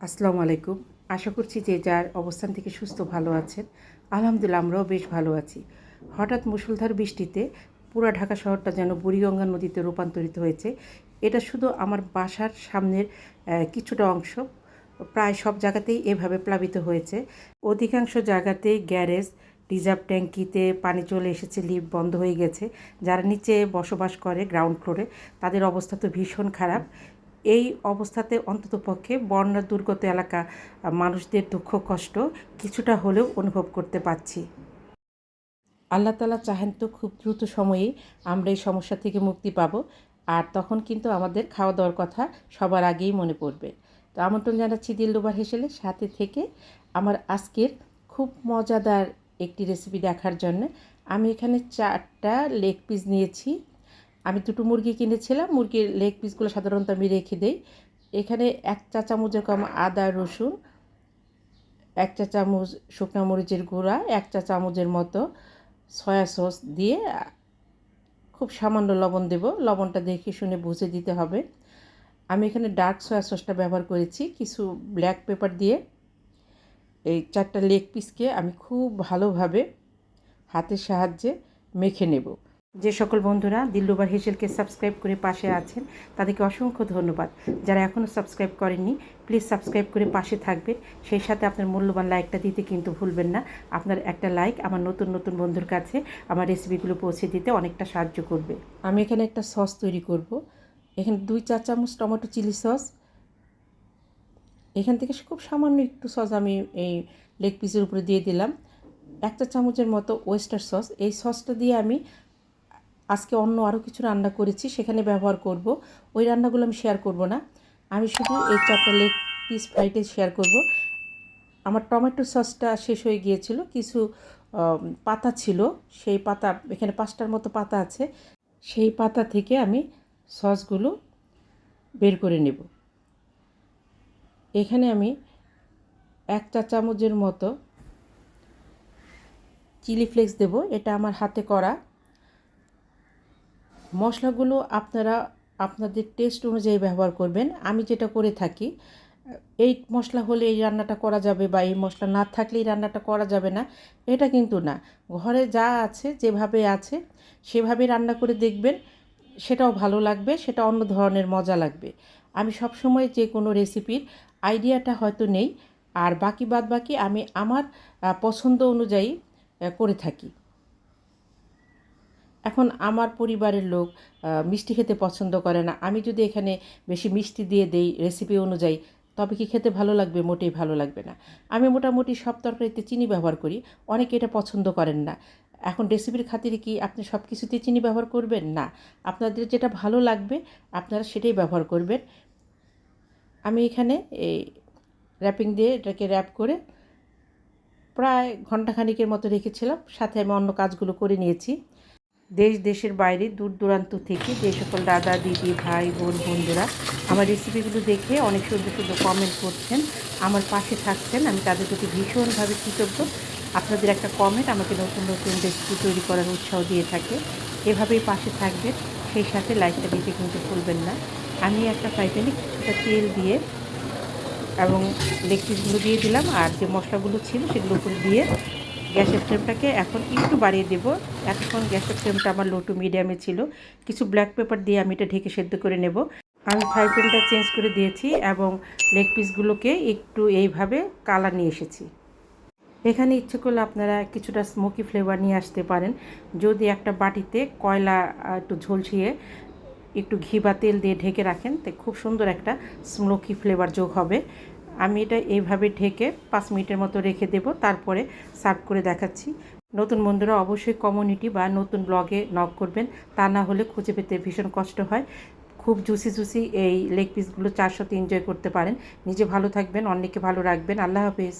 আসসালামু আলাইকুম। আশা করছি যে যার অবস্থান থেকে সুস্থ ভালো আছেন, আলহামদুলিল্লাহ আমরাও বেশ ভালো আছি। হঠাৎ মুষলধার বৃষ্টিতে পুরা ঢাকা শহরটা যেন বুড়িগঙ্গা নদীতে রূপান্তরিত হয়েছে। এটা শুধু আমার বাসার সামনের কিছুটা অংশ, প্রায় সব জায়গাতেই এভাবে প্লাবিত হয়েছে। অধিকাংশ জায়গাতেই গ্যারেজ, রিজার্ভ ট্যাঙ্কিতে পানি চলে এসেছে, লিফট বন্ধ হয়ে গেছে। যারা নিচে বসবাস করে, গ্রাউন্ড ফ্লোরে, তাদের অবস্থা তো ভীষণ খারাপ। এই অবস্থাতে অন্ততপক্ষে বন্যা দুর্গত এলাকা মানুষদের দুঃখ, কষ্ট কিছুটা হলেও অনুভব করতে পারছি। আল্লাহ তালা চাহেন তো খুব দ্রুত সময়েই আমরা এই সমস্যা থেকে মুক্তি পাব, আর তখন কিন্তু আমাদের খাওয়া দাওয়ার কথা সবার আগেই মনে পড়বে। তো আমন্ত্রণ জানাচ্ছি দিলদুবার হেসেলে, সাথে থেকে আমার আজকের খুব মজাদার একটি রেসিপি দেখার জন্য আমি এখানে চারটা লেগ পিস নিয়েছি। আমি দুটো মুরগি কিনেছিলাম, মুরগির লেগ পিসগুলো সাধারণত আমি রেখে দিই। এখানে এক চা চামচের কম আদা, রসুন, এক চা চামচ শুকনো মরিচের গুঁড়া, এক চা চামচের মতো সয়া সস দিয়ে খুব সামান্য লবণ দেব। লবণটা দেখে শুনে বুঝে দিতে হবে। আমি এখানে ডার্ক সয়া সসটা ব্যবহার করেছি, কিছু ব্ল্যাক পেপার দিয়ে। এই চারটা লেগ পিসকে আমি খুব ভালোভাবে হাতের সাহায্যে মেখে নেব। যে সকল বন্ধুরা দিল্লুবার হেসেলকে সাবস্ক্রাইব করে পাশে আছেন, তাদেরকে অসংখ্য ধন্যবাদ। যারা এখনও সাবস্ক্রাইব করেননি, প্লিজ সাবস্ক্রাইব করে পাশে থাকবেন। সেই সাথে আপনার মূল্যবান লাইকটা দিতে কিন্তু ভুলবেন না। আপনার একটা লাইক আমার নতুন নতুন বন্ধুর কাছে আমার রেসিপিগুলো পৌঁছে দিতে অনেকটা সাহায্য করবে। আমি এখানে একটা সস তৈরি করব। এখানে দুই চা চামচ টমেটো চিলি সস। এখান থেকে খুব সামান্য একটু সস আমি এই লেগ পিসের উপরে দিয়ে দিলাম। একটা চামচের মতো ওয়েস্টার সস। এই সসটা দিয়ে আমি আজকে অন্য আরও কিছু রান্না করেছি, সেখানে ব্যবহার করব। ওই রান্নাগুলো আমি শেয়ার করব না। আমি শুধু এই চারটা লেগ পিস ফ্রাইটে শেয়ার করব। আমার টমেটো সসটা শেষ হয়ে গিয়েছিল, কিছু পাতা ছিল। সেই পাতা, এখানে পাঁচটার মতো পাতা আছে। সেই পাতা থেকে আমি সসগুলো বের করে নেব। এখানে আমি এক চা চামচের মতো চিলি ফ্লেক্স দেব। এটা আমার হাতে করা। মশলাগুলো আপনারা আপনাদের টেস্ট অনুযায়ী ব্যবহার করবেন। আমি যেটা করে থাকি, এই মশলা হলে এই রান্নাটা করা যাবে বা এই মশলা না থাকলে এই রান্নাটা করা যাবে না, এটা কিন্তু না। ঘরে যা আছে, যেভাবে আছে, সেভাবে রান্না করে দেখবেন, সেটাও ভালো লাগবে, সেটা অন্য ধরনের মজা লাগবে। আমি সবসময় যে কোনো রেসিপির আইডিয়াটা হয়তো নেই, আর বাকি বাদ বাকি আমি আমার পছন্দ অনুযায়ী করে থাকি। এখন আমার পরিবারের লোক মিষ্টি খেতে পছন্দ করে না। আমি যদি এখানে বেশি মিষ্টি দিয়ে দেই রেসিপি অনুযায়ী, তবে কি খেতে ভালো লাগবে? মোটেই ভালো লাগবে না। আমি মোটামুটি সব তরকারিতে চিনি ব্যবহার করি। অনেকে এটা পছন্দ করেন না। এখন রেসিপির খাতিরে কি আপনি সব কিছুতে চিনি ব্যবহার করবেন? না। আপনাদের যেটা ভালো লাগবে, আপনারা সেটাই ব্যবহার করবেন। আমি এখানে এই র্যাপিং দিয়ে এটাকে র্যাপ করে প্রায় ঘন্টাখানিকের মতো রেখেছিলাম। সাথে আমি অন্য কাজগুলো করে নিয়েছি। দেশ, দেশের বাইরে দূর দূরান্ত থেকে যে সকল দাদা, দিদি, ভাই, বোন, বন্ধুরা আমার রেসিপিগুলো দেখে অনেক সুন্দর সুন্দর কমেন্ট করছেন, আমার পাশে থাকছেন, আমি তাদের প্রতি ভীষণভাবে কৃতজ্ঞ। আপনাদের একটা কমেন্ট আমাকে নতুন নতুন রেসিপি তৈরি করার উৎসাহ দিয়ে থাকে। এভাবেই পাশে থাকবেন, সেই সাথে লাইকটা দিতে কিন্তু ভুলবেন না। আমি একটা ফ্রাই প্যানে কিছুটা তেল দিয়ে এবং লেগ পিসগুলো দিয়ে দিলাম, আর যে মশলাগুলো ছিল সেগুলো দিয়ে গ্যাসের ফ্লেমটাকে এখন একটু বাড়িয়ে দেব। এখন গ্যাসের ফ্লেমটা আমার লো টু মিডিয়ামে ছিল। কিছু ব্ল্যাক পেপার দিয়ে আমি এটা ঢেকে সেদ্ধ করে নেব। আমি ফ্রাই প্যানটা চেঞ্জ করে দিয়েছি এবং লেগ পিসগুলোকে একটু এইভাবে কালার নিয়ে এসেছি। এখানে ইচ্ছে করলে আপনারা কিছুটা স্মোকি ফ্লেভার নিয়ে আসতে পারেন। যদি একটা বাটিতে কয়লা একটু ঝলসিয়ে একটু ঘি বা তেল দিয়ে ঢেকে রাখেন, তো খুব সুন্দর একটা স্মোকি ফ্লেভার যোগ হবে। আমি এটা এইভাবে ঢেকে পাঁচ মিনিটের মতো রেখে দেব, তারপরে সার্ভ করে দেখাচ্ছি। নতুন বন্ধুরা অবশ্যই কমিউনিটি বা নতুন ব্লগে নক করবেন, তা না হলে খুঁজে পেতে ভীষণ কষ্ট হয়। খুব জুসি জুসি এই লেগ পিসগুলো চার সাথে এনজয় করতে পারেন। নিজে ভালো থাকবেন, অন্যকে ভালো রাখবেন। আল্লাহ হাফিজ।